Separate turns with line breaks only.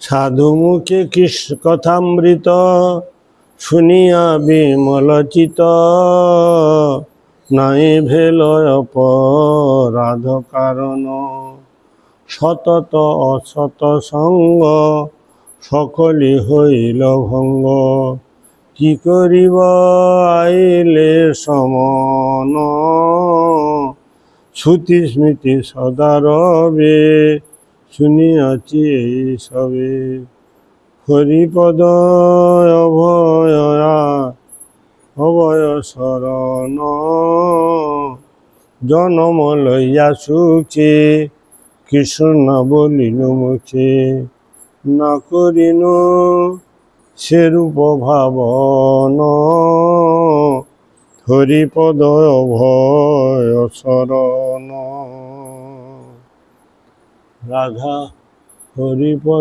সাধু মুখে কৃষ্ণ কথামৃত শুনিয়া বিমলচিত। নাই ভেল অপরাধ কারণ। সতত অসত সঙ্গ সকলি হইল ভঙ্গ। কি করিব আইলে সমন? শ্রুতি স্মৃতি সদা রবে। শুনিয়াছি এই সবে হরিপদ অভয়া অভয় শরণ, জনম লইয়া সুখে, কৃষ্ণ বলিল মুখে না করিন সেরূপ ভাবন। হরিপদ অভয় শরণ। রাধা হরিপদ